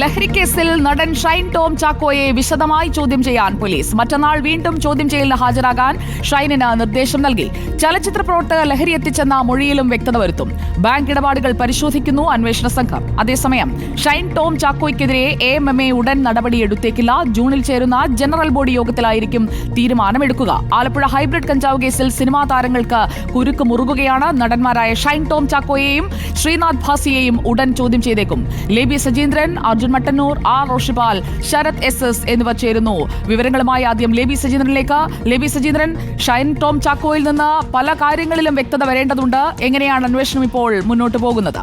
ലഹരിക്കേസിൽ നടൻ ഷൈൻ ടോം ചാക്കോയെ വിശദമായി ചോദ്യം ചെയ്യാൻ പോലീസ്. മറ്റന്നാൾ വീണ്ടും ചോദ്യം ചെയ്യലിന് ഹാജരാകാൻ ഷൈനിന് നിർദ്ദേശം നൽകി. ചലച്ചിത്ര പ്രവർത്തകർ ലഹരി എത്തിച്ചെന്ന മൊഴിയിലും വ്യക്തത വരുത്തും. ബാങ്ക് ഇടപാടുകൾ പരിശോധിക്കുന്നു അന്വേഷണ സംഘം. അതേസമയം ഷൈൻ ടോം ചാക്കോയ്ക്കെതിരെ എ എം എം എ ഉടൻ നടപടിയെടുത്തേക്കില്ല. ജൂണിൽ ചേരുന്ന ജനറൽ ബോഡി യോഗത്തിലായിരിക്കും തീരുമാനമെടുക്കുക. ആലപ്പുഴ ഹൈബ്രിഡ് കഞ്ചാവ് കേസിൽ സിനിമാ താരങ്ങൾക്ക് കുരുക്ക് മുറുകുകയാണ്. നടന്മാരായ ഷൈൻ ടോം ചാക്കോയെയും ശ്രീനാഥ് ഭാസിയെയും ഉടൻ ചോദ്യം ചെയ്തേക്കും. Leby Sajeendran Arjun Mattannur R Roshipal Sarath S S എന്നിവർ ചേരുന്നു. വിവരങ്ങളുമായി ആദ്യം ലേബി സജീന്ദ്രനിലേക്ക്. ലേബി സജീന്ദ്രൻ ഷൈൻ ടോം ചാക്കോയിൽ നിന്ന് പല കാര്യങ്ങളിലും വ്യക്തത വരേണ്ടതുണ്ട്. എങ്ങനെയാണ് അന്വേഷണം ഇപ്പോൾ മുന്നോട്ട് പോകുന്നത്?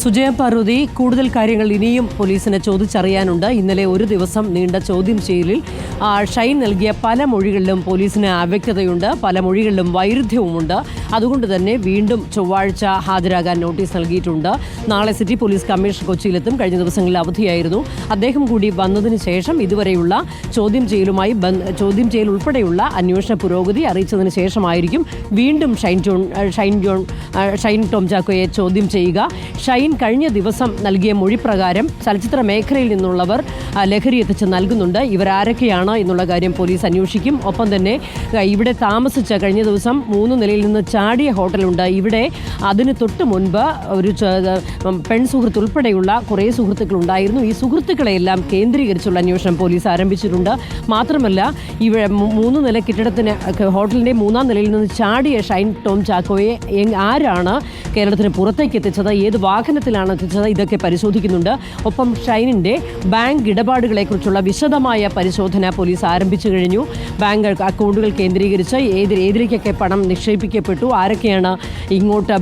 സുജയ പാർവതി കൂടുതൽ കാര്യങ്ങൾ ഇനിയും പോലീസിനെ ചോദിച്ചറിയാനുണ്ട്. ഇന്നലെ ഒരു ദിവസം നീണ്ട ചോദ്യം ചെയ്യലിൽ ഷൈൻ നൽകിയ പല മൊഴികളിലും പോലീസിന് അവ്യക്തതയുണ്ട് പല മൊഴികളിലും വൈരുദ്ധ്യവുമുണ്ട്. അതുകൊണ്ട് തന്നെ വീണ്ടും ചൊവ്വാഴ്ച ഹാജരാകാൻ നോട്ടീസ് നൽകിയിട്ടുണ്ട്. നാളെ സിറ്റി പോലീസ് കമ്മീഷൻ കൊച്ചിയിലെത്തും. കഴിഞ്ഞ ദിവസങ്ങളിൽ അവധിയായിരുന്നു. അദ്ദേഹം കൂടി വന്നതിന് ശേഷം ഇതുവരെയുള്ള ചോദ്യം ചെയ്യലുമായി ചോദ്യം ചെയ്യൽ ഉൾപ്പെടെയുള്ള അന്വേഷണ പുരോഗതി അറിയിച്ചതിന് ശേഷമായിരിക്കും വീണ്ടും ഷൈൻ ജോൺ ഷൈൻ ജോൺ ഷൈൻ ടോം ചാക്കോയെ ചോദ്യം ചെയ്യുക. ഷൈൻ കഴിഞ്ഞ ദിവസം നൽകിയ മൊഴി പ്രകാരം ചലച്ചിത്ര മേഖലയിൽ നിന്നുള്ളവർ ലഹരി എത്തിച്ച് നൽകുന്നുണ്ട്. ഇവരാരൊക്കെയാണ് എന്നുള്ള കാര്യം പോലീസ് അന്വേഷിക്കും. ഒപ്പം തന്നെ ഇവിടെ താമസിച്ച കഴിഞ്ഞ ദിവസം മൂന്ന് നിലയിൽ നിന്ന് ചാടിയ ഹോട്ടലുണ്ട്. ഇവിടെ അതിന് തൊട്ട് മുൻപ് ഒരു പെൺ സുഹൃത്ത് ഉൾപ്പെടെയുള്ള കുറേ സുഹൃത്തുക്കൾ ഉണ്ടായിരുന്നു. ഈ സുഹൃത്തുക്കളെയെല്ലാം കേന്ദ്രീകരിച്ചുള്ള അന്വേഷണം പോലീസ് ആരംഭിച്ചിട്ടുണ്ട്. മാത്രമല്ല ഇവ മൂന്ന് നില കെട്ടിടത്തിന് ഹോട്ടലിന്റെ മൂന്നാം നിലയിൽ നിന്ന് ചാടിയ ഷൈൻ ടോം ചാക്കോയെ ആരാണ് കേരളത്തിന് പുറത്തേക്ക് എത്തിച്ചത്? ഏത് വാഹനത്തിലാണ് ഇതൊക്കെ പരിശോധിക്കുന്നുണ്ട്. ഒപ്പം ഷൈനിന്റെ ബാങ്ക് ഇടപാടുകളെക്കുറിച്ചുള്ള വിശദമായ പരിശോധന പോലീസ് ആരംഭിച്ചു കഴിഞ്ഞു. ബാങ്ക് അക്കൗണ്ടുകൾ കേന്ദ്രീകരിച്ച് ഏത് ഏതിലേക്കൊക്കെ പണം നിക്ഷേപിക്കപ്പെട്ടു ആരൊക്കെയാണ് ഇങ്ങോട്ട്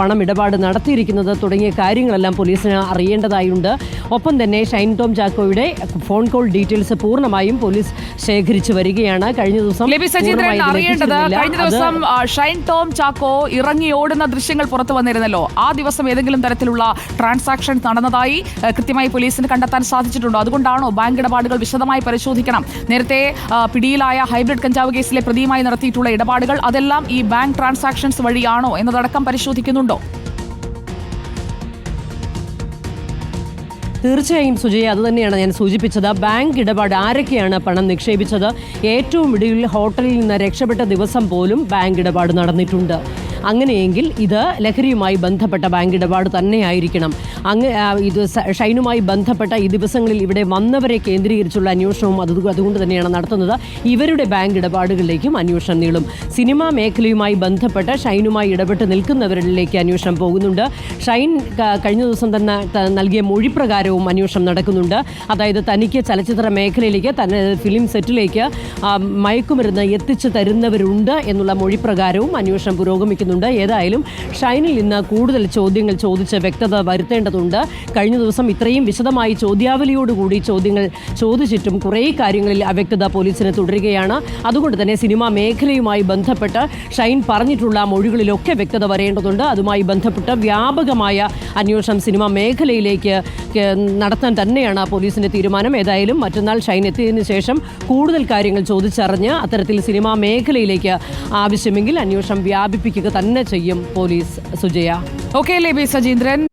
പണം ഇടപാട് നടത്തിയിരിക്കുന്നത് തുടങ്ങിയ കാര്യങ്ങളെല്ലാം പോലീസിന് അറിയേണ്ടതായുണ്ട്. ഒപ്പം തന്നെ ഷൈൻ ടോം ചാക്കോയുടെ ഫോൺ കോൾ ഡീറ്റെയിൽസ് പൂർണമായും പോലീസ് ശേഖരിച്ചു വരികയാണ്. കഴിഞ്ഞ ദിവസം ലേബി സജീന്ദ്രൻ പൂർണമായി അറിയേണ്ടത് കഴിഞ്ഞ ദിവസം ഷൈൻ ടോം ചാക്കോ ഇറങ്ങി ഓടുന്ന ദൃശ്യങ്ങൾ പുറത്തു വന്നിരുന്നല്ലോ. ആ ദിവസം ഏതെങ്കിലും തരത്തിലുള്ള ട്രാൻസാക്ഷൻ നടന്നതായി കൃത്യമായി പോലീസിന് കണ്ടെത്താൻ സാധിച്ചിട്ടുണ്ടോ? അതുകൊണ്ടാണോ ബാങ്ക് ഇടപാടുകൾ വിശദമായി പരിശോധിക്കണം? നേരത്തെ പിടിയിലായ ഹൈബ്രിഡ് കഞ്ചാവ് കേസിലെ പ്രതിയുമായി നടത്തിയിട്ടുള്ള ഇടപാടുകൾ അതെല്ലാം ഈ ബാങ്ക് ട്രാൻസാക്ഷൻസ് വഴിയാണോ എന്നതടക്കം പരിശോധിക്കുന്നുണ്ടോ? തീർച്ചയായും സുജയ അത് തന്നെയാണ് ഞാൻ സൂചിപ്പിച്ചത്. ബാങ്ക് ഇടപാട് ആരൊക്കെയാണ് പണം നിക്ഷേപിച്ചത്? ഏറ്റവും ഇടയിൽ ഹോട്ടലിൽ നിന്ന് രക്ഷപ്പെട്ട ദിവസം പോലും ബാങ്ക് ഇടപാട് നടന്നിട്ടുണ്ട്. അങ്ങനെയെങ്കിൽ ഇത് ലഹരിയുമായി ബന്ധപ്പെട്ട ബാങ്ക് ഇടപാട് തന്നെയായിരിക്കണം. അങ്ങ് ഇത് ഷൈനുമായി ബന്ധപ്പെട്ട ഈ ദിവസങ്ങളിൽ ഇവിടെ വന്നവരെ കേന്ദ്രീകരിച്ചുള്ള അന്വേഷണവും അത് അതുകൊണ്ട് തന്നെയാണ് നടത്തുന്നത്. ഇവരുടെ ബാങ്ക് ഇടപാടുകളിലേക്കും അന്വേഷണം നീളും. സിനിമാ മേഖലയുമായി ബന്ധപ്പെട്ട് ഷൈനുമായി ഇടപെട്ട് നിൽക്കുന്നവരിലേക്ക് അന്വേഷണം പോകുന്നുണ്ട്. ഷൈൻ കഴിഞ്ഞ ദിവസം തന്നെ നൽകിയ മൊഴി പ്രകാരവും അന്വേഷണം നടക്കുന്നുണ്ട്. അതായത് തനിക്ക് ചലച്ചിത്ര മേഖലയിലേക്ക് തന്നെ ഫിലിം സെറ്റിലേക്ക് മയക്കുമരുന്ന് എത്തിച്ചു തരുന്നവരുണ്ട് എന്നുള്ള മൊഴി പ്രകാരവും അന്വേഷണം പുരോഗമിക്കുന്നുണ്ട് ഏതായാലും ഷൈനിൽ നിന്ന് കൂടുതൽ ചോദ്യങ്ങൾ ചോദിച്ച് വ്യക്തത വരുത്തേണ്ടതുണ്ട്. കഴിഞ്ഞ ദിവസം ഇത്രയും വിശദമായി ചോദ്യാവലിയോടുകൂടി ചോദ്യങ്ങൾ ചോദിച്ചിട്ടും കുറേ കാര്യങ്ങളിൽ അവ്യക്തത പോലീസിന് തുടരുകയാണ്. അതുകൊണ്ട് തന്നെ സിനിമാ മേഖലയുമായി ബന്ധപ്പെട്ട് ഷൈൻ പറഞ്ഞിട്ടുള്ള മൊഴികളിലൊക്കെ വ്യക്തത വരേണ്ടതുണ്ട്. അതുമായി ബന്ധപ്പെട്ട് വ്യാപകമായ അന്വേഷണം സിനിമാ മേഖലയിലേക്ക് നടത്താൻ തന്നെയാണ് പോലീസിന്റെ തീരുമാനം. ഏതായാലും മറ്റന്നാൾ ഷൈൻ എത്തിയതിനു ശേഷം കൂടുതൽ കാര്യങ്ങൾ ചോദിച്ചറിഞ്ഞ് അത്തരത്തിൽ സിനിമാ മേഖലയിലേക്ക് ആവശ്യമെങ്കിൽ അന്വേഷണം വ്യാപിപ്പിക്കുക തന്നെ ചെയ്യും പോലീസ് സുജയ. ഓക്കെ ലേബി സജീന്ദ്രൻ.